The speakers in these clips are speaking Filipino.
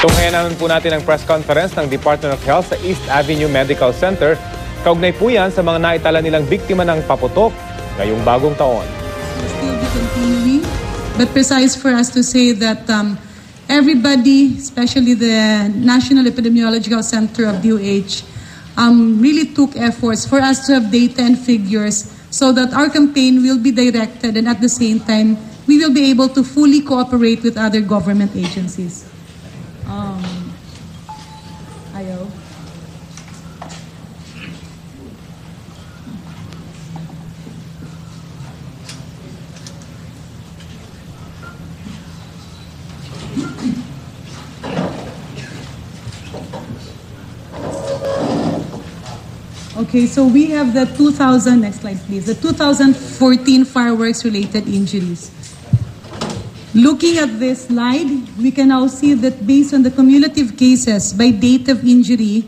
Tunghayan naman po natin ang press conference ng Department of Health sa East Avenue Medical Center. Kaugnay po yan sa mga naitala nilang biktima ng paputok ngayong bagong taon. but precise for us to say that um, everybody, especially the National Epidemiological Center of DOH, um, really took efforts for us to have data and figures so that our campaign will be directed and at the same time, we will be able to fully cooperate with other government agencies. Um, ayaw. Okay, so we have the 2000, next slide please, the 2014 fireworks related injuries. Looking at this slide, we can now see that based on the cumulative cases by date of injury,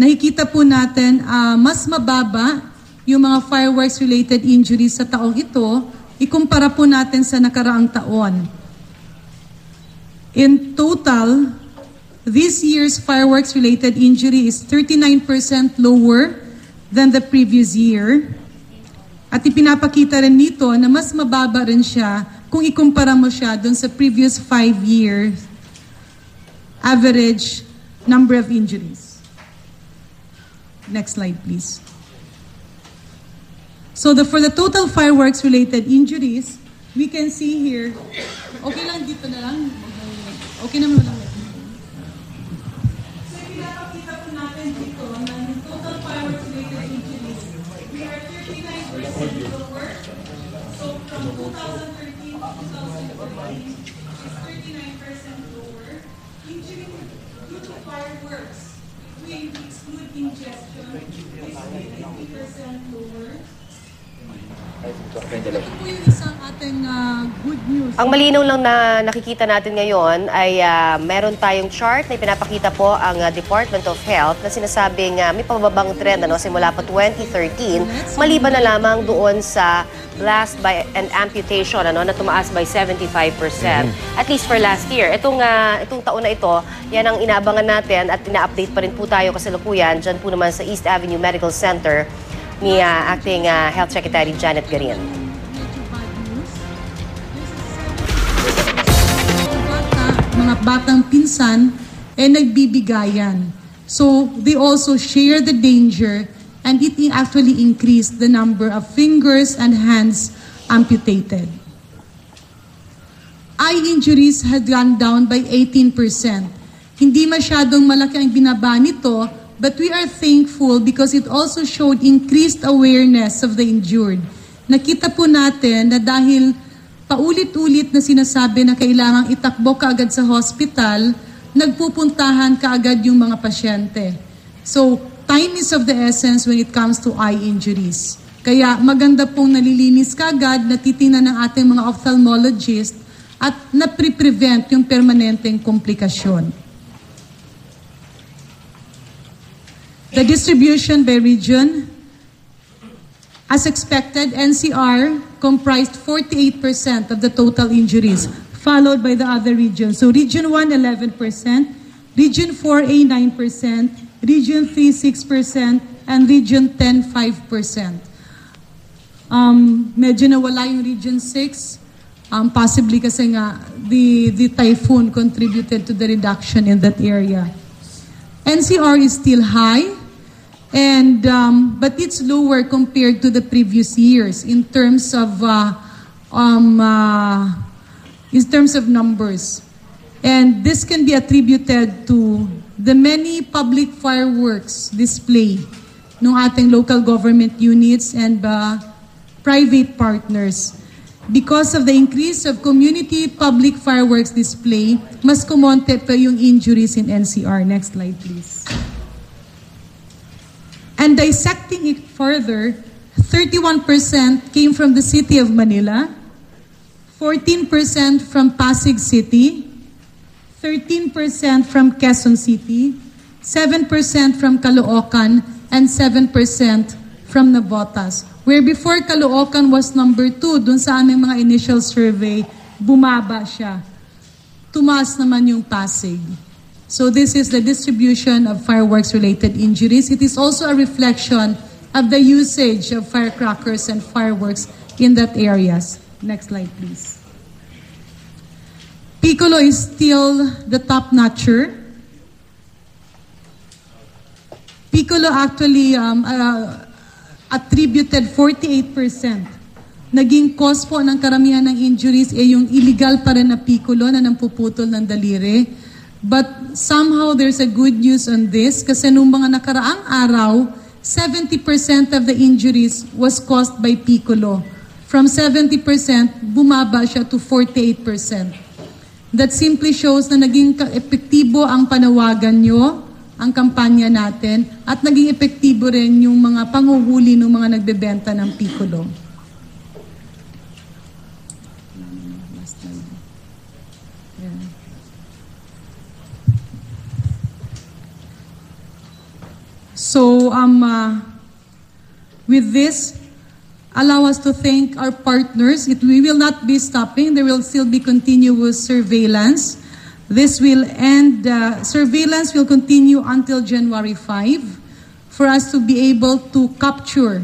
nakikita po natin ah, mas mababa yung mga fireworks related injuries sa taong ito, ikumpara po natin sa nakaraang taon. In total, this year's fireworks related injury is 39% lower than the previous year. At ipinapakita rin nito na mas mababa rin siya kung ikumpara mo siya dun sa previous five years average number of injuries. Next slide, please. So the, for the total fireworks related injuries, we can see here, okay lang dito na lang, okay naman lang. 39% lower. So from 2013 to 2014, is 39% lower. Due to fireworks, if we exclude ingestion, is 50% lower. Ang malinaw lang na nakikita natin ngayon ay ah, meron tayong chart na ipinapakita po ang ah, Department of Health na sinasabing ah, may pababang trend ano, simula pa 2013, maliban na lamang doon sa blast by and amputation ano, na tumaas by 75%. At least for last year. Itong, ah, itong taon na ito, yan ang inaabangan natin at ina-update pa rin po tayo kasalukuyan dyan po naman sa East Avenue Medical Center ni ah, Acting ah, Health Secretary Janet Garin. Mga batang pinsan, eh nagbibigayan. So, they also share the danger and it actually increased the number of fingers and hands amputated. Eye injuries had gone down by 18%. Hindi masyadong malaki ang binaba nito, but we are thankful because it also showed increased awareness of the injured. Nakita po natin na dahil paulit-ulit na sinasabi na kailangang itakbo kaagad sa hospital, nagpupuntahan kaagad yung mga pasyente. So, time is of the essence when it comes to eye injuries. Kaya maganda pong nalilinis kaagad, natitingnan ng ating mga ophthalmologist at napre-prevent yung permanenteng komplikasyon. The distribution by region, as expected, NCR comprised 48% of the total injuries, followed by the other regions. So Region 1, 11%, Region 4A, 9%, Region 3, 6%, and Region 10, 5%. Um, medyo nawala yung Region 6, um, possibly kasi nga the, the typhoon contributed to the reduction in that area. NCR is still high, and um, but it's lower compared to the previous years in terms of uh, um, uh, in terms of numbers, and this can be attributed to the many public fireworks display ng ating local government units and uh, private partners. Because of the increase of community public fireworks display, mas kumonte pa yung injuries in NCR. Next slide, please. And dissecting it further, 31% came from the city of Manila, 14% from Pasig City, 13% from Quezon City, 7% from Caloocan, and 7% from Navotas. Where before Caloocan was number 2, dun sa aming mga initial survey, bumaba siya. Tumaas naman yung Pasig. So this is the distribution of fireworks-related injuries. It is also a reflection of the usage of firecrackers and fireworks in that areas. Next slide, please. Piccolo is still the top notcher. Piccolo actually um, uh, attributed 48%. Naging cause po ng karamihan ng injuries ay yung illegal pa rin na piccolo na nampuputol ng daliri. But somehow there's a good news on this kasi nung mga nakaraang araw, 70% of the injuries was caused by piccolo. From 70%, bumaba siya to 48%. That simply shows na naging epektibo ang panawagan nyo, ang kampanya natin, at naging epektibo rin yung mga panguhuli ng mga nagbebenta ng piccolo. So, um, uh, with this, allow us to thank our partners. It, we will not be stopping. There will still be continuous surveillance. This will end, uh, surveillance will continue until January 5 for us to be able to capture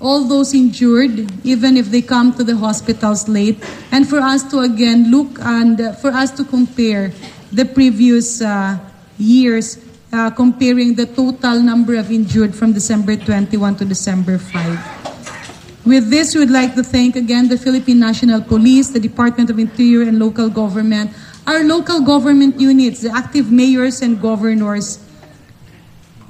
all those injured, even if they come to the hospitals late, and for us to again look and uh, for us to compare the previous uh, years, uh, comparing the total number of injured from December 21 to December 5. With this, we would like to thank again the Philippine National Police, the Department of Interior and Local Government, our local government units, the active mayors and governors,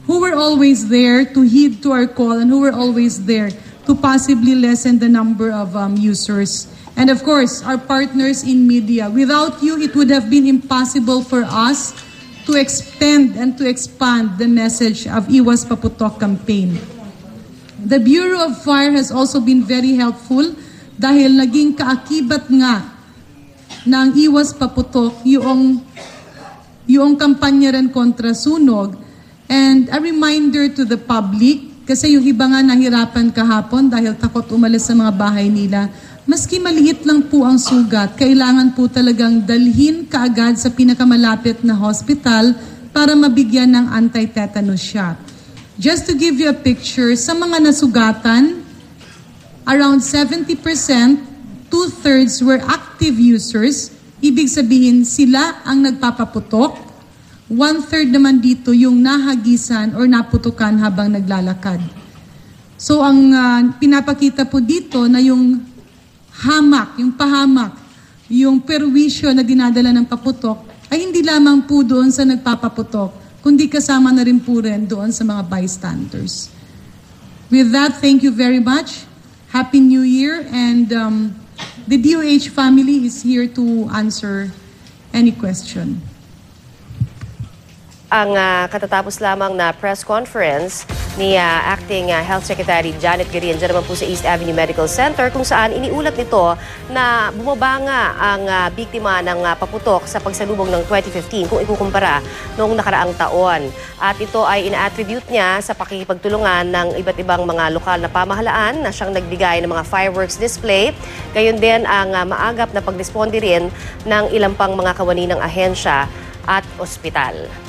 who were always there to heed to our call and who were always there to possibly lessen the number of um, users. And of course, our partners in media. Without you, it would have been impossible for us to extend and to expand the message of Iwas Paputok campaign. The Bureau of Fire has also been very helpful dahil naging kaakibat nga ng Iwas Paputok yung yung kampanya rin kontra sunog. And a reminder to the public, kasi yung iba nga nahirapan kahapon dahil takot umalis sa mga bahay nila, maski maliit lang po ang sugat, kailangan po talagang dalhin kaagad sa pinakamalapit na hospital para mabigyan ng anti-tetanus shot. Just to give you a picture, sa mga nasugatan, around 70%, two-thirds were active users. Ibig sabihin, sila ang nagpapaputok. One-third naman dito yung nahagisan or naputukan habang naglalakad. So ang ah, pinapakita po dito na yung hamak, yung pahamak, yung perwisyo na dinadala ng paputok ay hindi lamang po doon sa nagpapaputok, kundi kasama na rin po rin doon sa mga bystanders. With that, thank you very much. Happy New Year. And um, the DOH family is here to answer any question. ang ah, katatapos lamang na press conference ni ah, Acting ah, Health Secretary Janet Garian dyan naman po sa East Avenue Medical Center kung saan iniulat nito na bumaba nga ang ah, biktima ng ah, paputok sa pagsalubong ng 2015 kung ikukumpara noong nakaraang taon. At ito ay ina-attribute niya sa pakikipagtulungan ng iba't ibang mga lokal na pamahalaan na siyang nagbigay ng mga fireworks display. Gayon din ang ah, maagap na pagresponde rin ng ilang pang mga kawani ng ahensya at ospital.